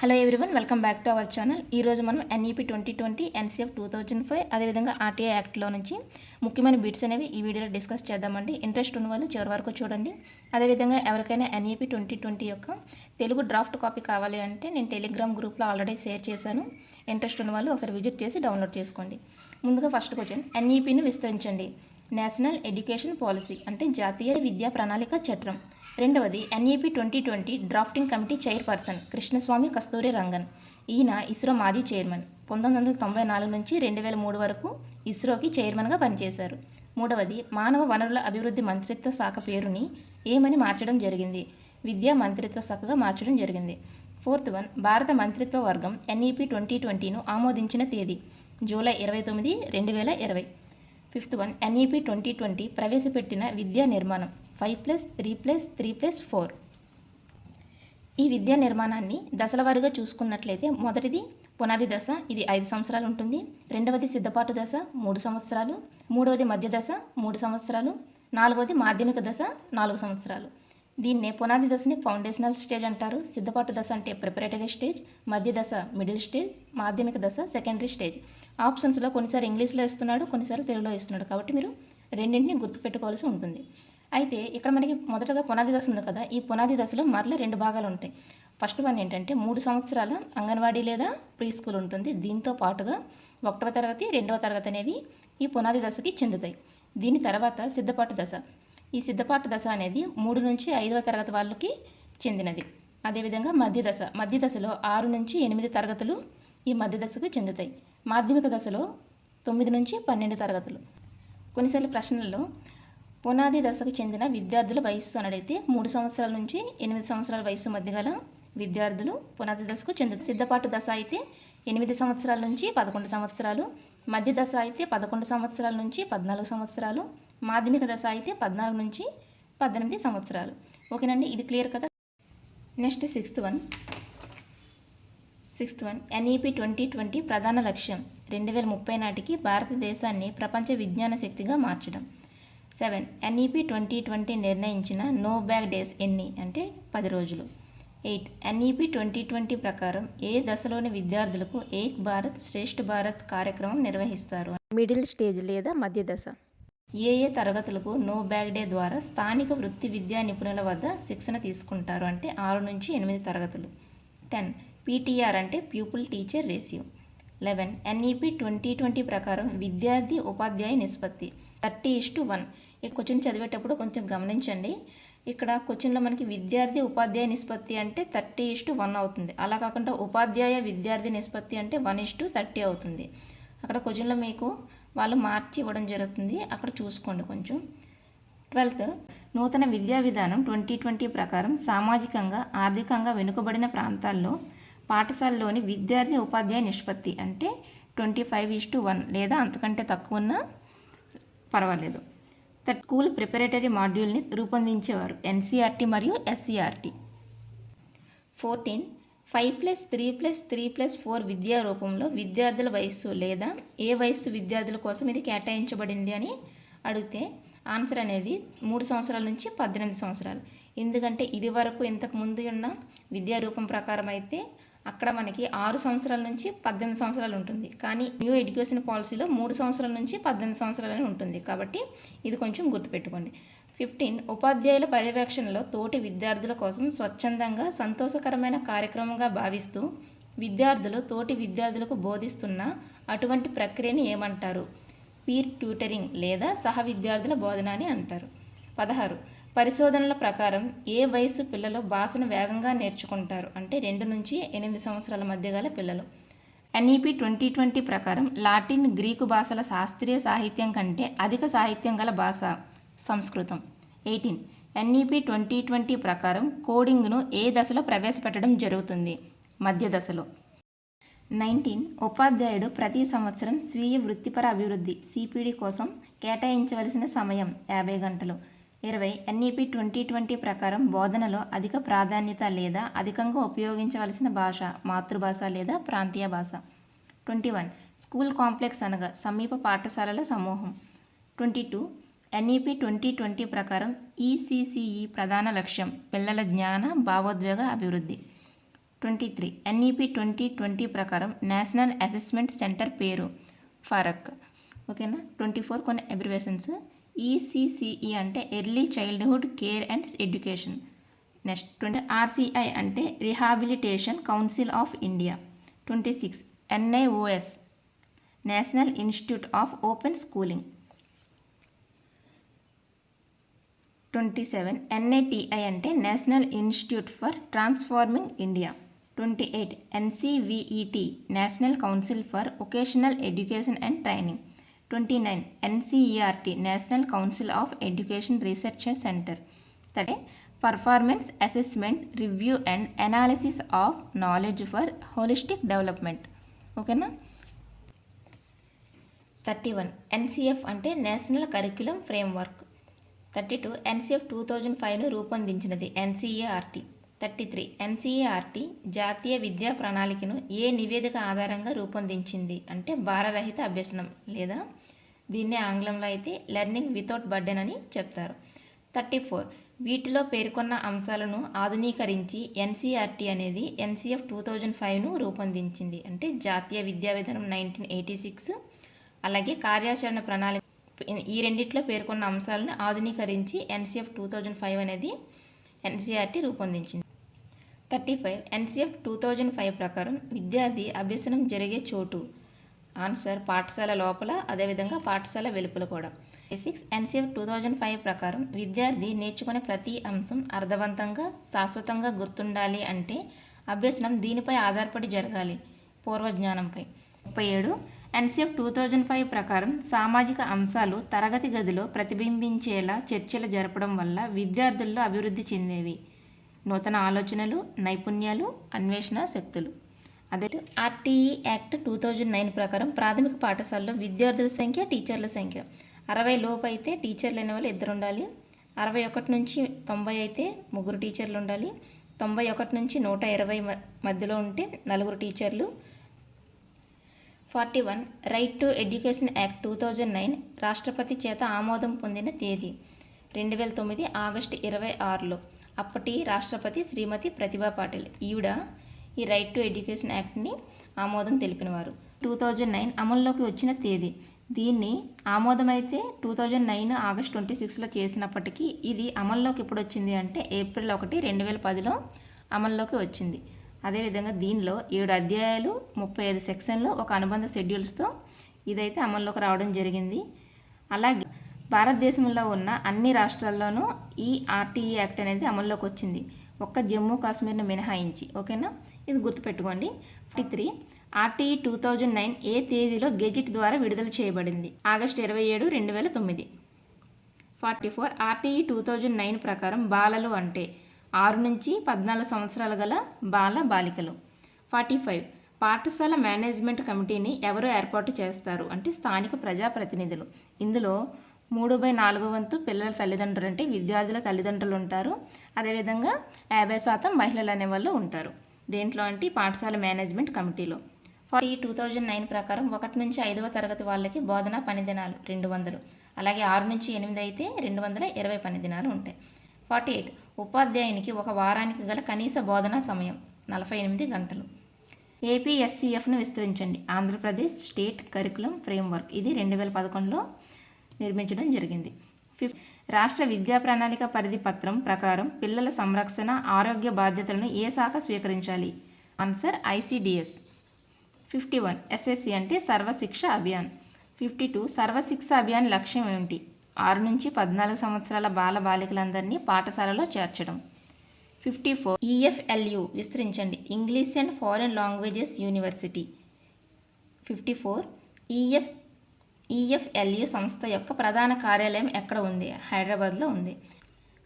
Hello everyone welcome back to our channel ఈరోజు మనం NEP twenty twenty NCF two thousand five అదేవిధంగా RTI యాక్ట్లో నుంచి ముఖ్యమైన బిట్స్ అనేవి ఈ వీడియోలో డిస్కస్ చేద్దామండి. ఇంట్రెస్ట్ ఉన్న వాళ్ళు చివరి వరకు చూడండి. అదేవిధంగా ఎవరికైనా ఎన్ఈపీ ట్వంటీ ట్వంటీ యొక్క తెలుగు డ్రాఫ్ట్ కాపీ కావాలి అంటే నేను టెలిగ్రామ్ గ్రూప్లో ఆల్రెడీ షేర్ చేశాను. ఇంట్రెస్ట్ ఉన్న వాళ్ళు ఒకసారి విజిట్ చేసి డౌన్లోడ్ చేసుకోండి. ముందుగా ఫస్ట్ క్వశ్చన్ ఎన్ఈపీని విస్తరించండి. నేషనల్ ఎడ్యుకేషన్ పాలసీ అంటే జాతీయ విద్యా ప్రణాళిక చట్టం. రెండవది NEP twenty twenty drafting committee chairperson Krishnaswamy Kasturirangan. ఈయన ఇస్రో మాజీ చైర్మన్ పంతొమ్మిది వందల తొంభై నాలుగు నుంచి రెండు వేల మూడు వరకు ఇస్రోకి చైర్మన్గా పనిచేశారు. మూడవది మానవ వనరుల అభివృద్ధి మంత్రిత్వ శాఖ పేరుని ఏమని మార్చడం జరిగింది? విద్యా మంత్రిత్వ శాఖగా మార్చడం జరిగింది. ఫోర్త్ వన్ భారత మంత్రిత్వ వర్గం ఎన్ఈపి ట్వంటీ ట్వంటీను ఆమోదించిన తేదీ జూలై ఇరవై తొమ్మిది రెండు వేల ఇరవై. Fifth one NEP twenty twenty ప్రవేశపెట్టిన విద్యా నిర్మాణం. Five plus three plus three plus four ఈ విద్యా నిర్మాణాన్ని దశలవారుగా చూసుకున్నట్లయితే మొదటిది పునాది దశ ఇది ఐదు సంవత్సరాలు ఉంటుంది. రెండవది సిద్ధపాటు దశ మూడు సంవత్సరాలు. మూడవది మధ్య దశ మూడు సంవత్సరాలు. నాలుగవది మాధ్యమిక దశ నాలుగు సంవత్సరాలు. దీన్నే పునాది దశని ఫౌండేషనల్ స్టేజ్ అంటారు. సిద్ధపాటు దశ అంటే ప్రిపరేటరీ స్టేజ్ మధ్య దశ మిడిల్ స్టేజ్ మాధ్యమిక దశ సెకండరీ స్టేజ్. ఆప్షన్స్లో కొన్నిసార్లు ఇంగ్లీష్లో ఇస్తున్నాడు కొన్నిసార్లు తెలుగులో ఇస్తున్నాడు. కాబట్టి మీరు రెండింటిని గుర్తుపెట్టుకోవాల్సి ఉంటుంది. అయితే ఇక్కడ మనకి మొదటగా పునాది దశ ఉంది కదా. ఈ పునాది దశలో మరల రెండు భాగాలు ఉంటాయి. ఫస్ట్ వన్ ఏంటంటే మూడు సంవత్సరాల అంగన్వాడీ లేదా ప్రీ స్కూల్ ఉంటుంది. దీంతో పాటుగా ఒకటవ తరగతి రెండవ తరగతి అనేవి ఈ పునాది దశకి చెందుతాయి. దీని తర్వాత సిద్ధపాటు దశ. ఈ సిద్ధపాటు దశ అనేది మూడు నుంచి ఐదవ తరగతి వాళ్ళకి చెందినది. అదేవిధంగా మధ్య దశ. మధ్య దశలో ఆరు నుంచి ఎనిమిది తరగతులు ఈ మధ్య దశకు చెందుతాయి. మాధ్యమిక దశలో తొమ్మిది నుంచి పన్నెండు తరగతులు. కొన్నిసార్లు ప్రశ్నల్లో పునాది దశకు చెందిన విద్యార్థుల వయస్సు అనడైతే మూడు సంవత్సరాల నుంచి ఎనిమిది సంవత్సరాల వయస్సు మధ్య గల విద్యార్థులు పునాది దశకు చెందుతారు. సిద్ధపాటు దశ అయితే ఎనిమిది సంవత్సరాల నుంచి పదకొండు సంవత్సరాలు మధ్య దశ అయితే పదకొండు సంవత్సరాల నుంచి పద్నాలుగు సంవత్సరాలు మాధ్యమిక దశ అయితే పద్నాలుగు నుంచి పద్దెనిమిది సంవత్సరాలు. ఓకేనండి? ఇది క్లియర్ కదా? Next sixth one. Sixth one. NEP twenty twenty ప్రధాన లక్ష్యం. రెండు వేల ముప్పై నాటికి భారతదేశాన్ని ప్రపంచ విజ్ఞాన శక్తిగా మార్చడం. సెవెన్. ఎన్ఈపి ట్వంటీ ట్వంటీ నిర్ణయించిన నో బ్యాక్ డేస్ ఎన్ని? అంటే పది రోజులు. ఎయిట్. ఎన్ఈపి ట్వంటీ ట్వంటీ ప్రకారం ఏ దశలోని విద్యార్థులకు ఏక్ భారత్ శ్రేష్ఠ భారత్ కార్యక్రమం నిర్వహిస్తారు? మిడిల్ స్టేజ్ లేదా మధ్య దశ? ఏ ఏ తరగతులకు నో బ్యాగ్ డే ద్వారా స్థానిక వృత్తి విద్యా నిపుణుల వద్ద శిక్షణ తీసుకుంటారు అంటే ఆరు నుంచి ఎనిమిది తరగతులు. టెన్. పీటీఆర్ అంటే pupil teacher ratio eleven. NEP twenty twenty ప్రకారం విద్యార్థి ఉపాధ్యాయ నిష్పత్తి. Thirty is to one. ఈ క్వశ్చన్ చదివేటప్పుడు కొంచెం గమనించండి. ఇక్కడ క్వశ్చన్లో మనకి విద్యార్థి ఉపాధ్యాయ నిష్పత్తి అంటే థర్టీ ఇస్టు వన్ అవుతుంది. అలా కాకుండా ఉపాధ్యాయ విద్యార్థి నిష్పత్తి అంటే వన్ ఇస్టు థర్టీ అవుతుంది. అక్కడ క్వశ్చన్లో మీకు వాళ్ళు మార్చి ఇవ్వడం జరుగుతుంది. అక్కడ చూసుకోండి కొంచెం. ట్వెల్త్ నూతన విద్యా విధానం ట్వంటీ ట్వంటీ ప్రకారం సామాజికంగా ఆర్థికంగా వెనుకబడిన ప్రాంతాల్లో పాఠశాలలోని విద్యార్థి ఉపాధ్యాయ నిష్పత్తి అంటే ట్వంటీ ఫైవ్ ఇస్టు వన్ లేదా అంతకంటే తక్కువ ఉన్నా పర్వాలేదు. థర్డ్ స్కూల్ ప్రిపరేటరీ మాడ్యూల్ని రూపొందించేవారు ఎన్సీఆర్టీ మరియు SCERT fourteen five plus three plus three plus four విద్యా రూపంలో విద్యార్థుల వయస్సు లేదా ఏ వయస్సు విద్యార్థుల కోసం ఇది కేటాయించబడింది అని అడిగితే ఆన్సర్ అనేది మూడు సంవత్సరాల నుంచి పద్దెనిమిది సంవత్సరాలు. ఎందుకంటే ఇది వరకు ఇంతకు ముందు ఉన్న విద్యా రూపం ప్రకారం అయితే అక్కడ మనకి ఆరు సంవత్సరాల నుంచి పద్దెనిమిది సంవత్సరాలు ఉంటుంది. కానీ న్యూ ఎడ్యుకేషన్ పాలసీలో మూడు సంవత్సరాల నుంచి పద్దెనిమిది సంవత్సరాలని ఉంటుంది. కాబట్టి ఇది కొంచెం గుర్తుపెట్టుకోండి. ఫిఫ్టీన్ ఉపాధ్యాయుల పర్యవేక్షణలో తోటి విద్యార్థుల కోసం స్వచ్ఛందంగా సంతోషకరమైన కార్యక్రమంగా భావిస్తూ విద్యార్థులు తోటి విద్యార్థులకు బోధిస్తున్న అటువంటి ప్రక్రియని ఏమంటారు? పీర్ ట్యూటరింగ్ లేదా సహ విద్యార్థుల బోధన అని అంటారు. పదహారు పరిశోధనల ప్రకారం ఏ వయసు పిల్లలు భాషను వేగంగా నేర్చుకుంటారు? అంటే రెండు నుంచి ఎనిమిది సంవత్సరాల మధ్య గల పిల్లలు. ఎన్ఈపి ట్వంటీ ట్వంటీ ప్రకారం లాటిన్ గ్రీకు భాషల శాస్త్రీయ సాహిత్యం కంటే అధిక సాహిత్యం గల భాష సంస్కృతం. ఎయిటీన్. ఎన్ఈపి ట్వంటీ ట్వంటీ ప్రకారం కోడింగ్ను ఏ దశలో ప్రవేశపెట్టడం జరుగుతుంది? మధ్య దశలో. నైన్టీన్. ఉపాధ్యాయుడు ప్రతి సంవత్సరం స్వీయ వృత్తిపర అభివృద్ధి సిపిడి కోసం కేటాయించవలసిన సమయం యాభై గంటలు. ఇరవై ఎన్ఈపి ట్వంటీ ట్వంటీ ప్రకారం బోధనలో అధిక ప్రాధాన్యత లేదా అధికంగా ఉపయోగించవలసిన భాష మాతృభాష లేదా ప్రాంతీయ భాష. ట్వంటీ వన్ స్కూల్ కాంప్లెక్స్ అనగా సమీప పాఠశాలల సమూహం. Twenty two NEP twenty twenty ప్రకారం ఈసీసీఈ ప్రధాన లక్ష్యం పిల్లల జ్ఞాన భావోద్వేగ అభివృద్ధి. Twenty three NEP twenty twenty ప్రకారం నేషనల్ అసెస్మెంట్ సెంటర్ పేరు ఫరక్. ఓకేనా? ట్వంటీ ఫోర్ కొన్ని అబ్రివేషన్స్ ఈసీసీఈ అంటే early childhood care and education next twenty RCI అంటే rehabilitation council of India twenty six NIOS national institute of open schooling twenty seven NITI అంటే national institute for transforming India twenty eight NCVET national council for vocational education and training twenty nine NCERT national council of education research centre thirty performance assessment review and analysis of knowledge for holistic development ఓకేనా thirty one NCF అంటే national curriculum framework thirty two NCF two thousand ఫైవ్ను రూపొందించినది NCERT thirty three NCERT జాతీయ విద్యా ప్రణాళికను ఏ నివేదిక ఆధారంగా రూపొందించింది? అంటే భారరహిత అభ్యసనం లేదా? దీన్నే ఆంగ్లంలో అయితే లెర్నింగ్ వితౌట్ బర్డెన్ అని చెప్తారు. థర్టీ ఫోర్ వీటిలో పేర్కొన్న అంశాలను ఆధునీకరించి ఎన్సీఆర్టీ అనేది ఎన్సీఎఫ్ టూ థౌజండ్ ఫైవ్ను రూపొందించింది. అంటే జాతీయ విద్యా విధానం నైన్టీన్ ఎయిటీ సిక్స్ అలాగే కార్యాచరణ ప్రణాళిక ఈ రెండిట్లో పేర్కొన్న అంశాలను ఆధునీకరించి ఎన్సీఎఫ్ టూ థౌజండ్ ఫైవ్ అనేది ఎన్సీఆర్టీ రూపొందించింది. Thirty five NCF two thousand five ప్రకారం విద్యార్థి అభ్యసనం జరిగే చోటు. ఆన్సర్ పాఠశాల లోపల అదేవిధంగా పాఠశాల వెలుపల కూడా. Six NCF two thousand five ప్రకారం విద్యార్థి నేర్చుకునే ప్రతి అంశం అర్థవంతంగా శాశ్వతంగా గుర్తుండాలి అంటే అభ్యసనం దీనిపై ఆధారపడి జరగాలి. పూర్వజ్ఞానంపై. ముప్పై ఏడు ఎన్సీఎఫ్ టూ థౌజండ్ ఫైవ్ ప్రకారం సామాజిక అంశాలు తరగతి గదిలో ప్రతిబింబించేలా చర్చలు జరపడం వల్ల విద్యార్థుల్లో అభివృద్ధి చెందేవి. నూతన ఆలోచనలు నైపుణ్యాలు అన్వేషణ శక్తులు. అదే RTE act two thousand nine ప్రకారం ప్రాథమిక పాఠశాలలో విద్యార్థుల సంఖ్య టీచర్ల సంఖ్య. అరవై లోపు అయితే టీచర్లు అనే వాళ్ళు ఇద్దరు ఉండాలి అరవై ఒకటి నుంచి తొంభై అయితే ముగ్గురు టీచర్లు ఉండాలి. తొంభై ఒకటి నుంచి నూట ఇరవై మధ్యలో ఉంటే నలుగురు టీచర్లు. Forty one right to education act two thousand nine రాష్ట్రపతి చేత ఆమోదం పొందిన తేదీ. రెండు వేల తొమ్మిది ఆగస్టు ఇరవై ఆరులో. అప్పటి రాష్ట్రపతి శ్రీమతి ప్రతిభా పాటిల్. ఈవిడ ఈ రైట్ టు ఎడ్యుకేషన్ యాక్ట్ని ఆమోదం తెలిపినవారు. టూ థౌజండ్ నైన్ అమల్లోకి వచ్చిన తేదీ. దీన్ని ఆమోదమైతే two thousand nine August twenty సిక్స్లో చేసినప్పటికీ ఇది అమల్లోకి ఎప్పుడు వచ్చింది అంటే ఏప్రిల్ ఒకటి రెండు వేల పదిలో అమల్లోకి వచ్చింది. అదేవిధంగా దీనిలో ఏడు అధ్యాయాలు ముప్పై ఐదు సెక్షన్లు ఒక అనుబంధ షెడ్యూల్స్తో ఇదైతే అమల్లోకి రావడం జరిగింది. అలాగే భారతదేశంలో ఉన్న అన్ని రాష్ట్రాల్లోనూ ఈ ఆర్టీఈ యాక్ట్ అనేది అమల్లోకి వచ్చింది. ఒక్క జమ్మూ కాశ్మీర్ను మినహాయించి. ఓకేనా? ఇది గుర్తుపెట్టుకోండి. Fifty three. RTE two thousand nine ఏ తేదీలో గెజిట్ ద్వారా విడుదల చేయబడింది. ఆగస్టు ఇరవై ఏడు రెండు వేల తొమ్మిది. Forty four. RTE two thousand nine ప్రకారం బాలలు అంటే ఆరు నుంచి పద్నాలుగు సంవత్సరాలు గల బాల బాలికలు. Forty five. పాఠశాల మేనేజ్మెంట్ కమిటీని ఎవరు ఏర్పాటు చేస్తారు? అంటే స్థానిక ప్రజాప్రతినిధులు. ఇందులో మూడు బై నాలుగు వంతు పిల్లల తల్లిదండ్రులు అంటే విద్యార్థుల తల్లిదండ్రులు ఉంటారు. అదేవిధంగా యాభై శాతం మహిళలు అనేవాళ్ళు ఉంటారు. దేంట్లో అంటే పాఠశాల మేనేజ్మెంట్ కమిటీలో. ఫార్టీ టూ థౌజండ్ నైన్ ప్రకారం ఒకటి నుంచి ఐదవ తరగతి వాళ్ళకి బోధన పని దినాలు రెండు వందలు. అలాగే ఆరు నుంచి ఎనిమిది అయితే రెండు వందల ఇరవై పని దినాలు ఉంటాయి. ఫార్టీ ఎయిట్ ఉపాధ్యాయునికి ఒక వారానికి గల కనీస బోధనా సమయం నలభై ఎనిమిది గంటలు. ఏపీఎస్సీఎఫ్ను విస్తరించండి. Andhra Pradesh state curriculum framework. ఇది రెండు వేల పదకొండులో నిర్మించడం జరిగింది. ఫిఫ్ రాష్ట్ర విద్యా ప్రణాళిక పరిధి పత్రం ప్రకారం పిల్లల సంరక్షణ ఆరోగ్య బాధ్యతలను ఏ శాఖ స్వీకరించాలి? Answer ICDS. Fifty one SSC అంటే సర్వశిక్ష అభియాన్. ఫిఫ్టీ టూ సర్వశిక్ష అభియాన్ లక్ష్యం ఏమిటి? ఆరు నుంచి పద్నాలుగు సంవత్సరాల బాల బాలికలందరినీ పాఠశాలలో చేర్చడం. ఫిఫ్టీ ఫోర్ ఈఎఫ్ఎల్యు విస్తరించండి. English and foreign languages university. Fifty four EF EFLU సంస్థ యొక్క ప్రధాన కార్యాలయం ఎక్కడ ఉంది? హైదరాబాద్లో ఉంది.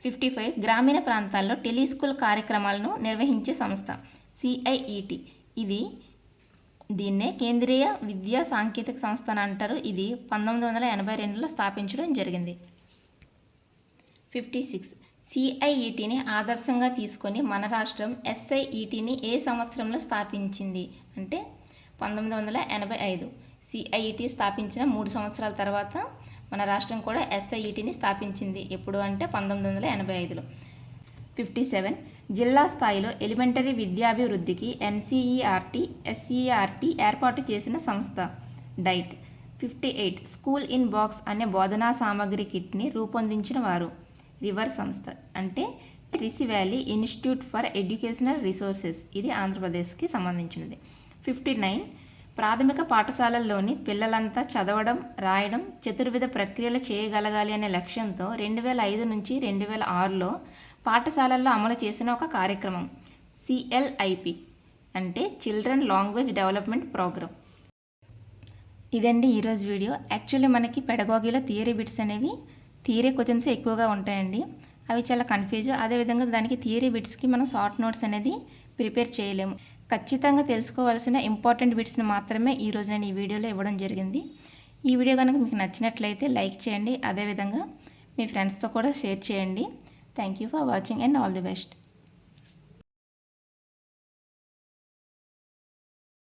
ఫిఫ్టీ ఫైవ్ గ్రామీణ ప్రాంతాల్లో టెలిస్కూల్ కార్యక్రమాలను నిర్వహించే సంస్థ సిఐఈటి ఇది దీన్నే కేంద్రీయ విద్యా సాంకేతిక సంస్థ అని అంటారు. ఇది పంతొమ్మిది వందల ఎనభై రెండులో స్థాపించడం జరిగింది. ఫిఫ్టీ సిక్స్ సిఐఈటిని ఆదర్శంగా తీసుకొని మన రాష్ట్రం ఎస్ఐఈటిని ఏ సంవత్సరంలో స్థాపించింది? అంటే పంతొమ్మిది వందల ఎనభై ఐదు సిఐఈటి స్థాపించిన మూడు సంవత్సరాల తర్వాత మన రాష్ట్రం కూడా ఎస్ఐఈటిని స్థాపించింది. ఎప్పుడు అంటే పంతొమ్మిది వందల ఎనభై ఐదులో. ఫిఫ్టీ సెవెన్ జిల్లా స్థాయిలో ఎలిమెంటరీ విద్యాభివృద్ధికి ఎన్సీఈఆర్టీ ఎస్ఈఆర్టీ ఏర్పాటు చేసిన సంస్థ. DIET fifty eight school in box అనే బోధనా సామగ్రి కిట్ని రూపొందించిన వారు. రివర్ సంస్థ అంటే Rishi valley institute for educational resources ఇది ఆంధ్రప్రదేశ్కి సంబంధించినది. ఫిఫ్టీ నైన్ ప్రాథమిక పాఠశాలల్లోని పిల్లలంతా చదవడం రాయడం చతుర్విధ ప్రక్రియలు చేయగలగాలి అనే లక్ష్యంతో రెండు వేల ఐదు నుంచి రెండు వేల ఆరులో పాఠశాలల్లో అమలు చేసిన ఒక కార్యక్రమం సిఎల్ఐపి అంటే చిల్డ్రన్ లాంగ్వేజ్ డెవలప్మెంట్ ప్రోగ్రామ్ ఇదండి ఈరోజు వీడియో. యాక్చువల్లీ మనకి పెడగాగిలో థియరీ బిట్స్ అనేవి థియరీ క్వశ్చన్స్ ఎక్కువగా ఉంటాయండి. అవి చాలా కన్ఫ్యూజ్. అదేవిధంగా దానికి థియరీ బిట్స్కి మనం షార్ట్ నోట్స్ అనేది ప్రిపేర్ చేయలేము. ఖచ్చితంగా తెలుసుకోవాల్సిన ఇంపార్టెంట్ బిట్స్ని మాత్రమే ఈరోజు నేను ఈ వీడియోలో ఇవ్వడం జరిగింది. ఈ వీడియో కనుక మీకు నచ్చినట్లయితే లైక్ చేయండి. అదేవిధంగా మీ ఫ్రెండ్స్తో కూడా షేర్ చేయండి. Thank you for watching and all the best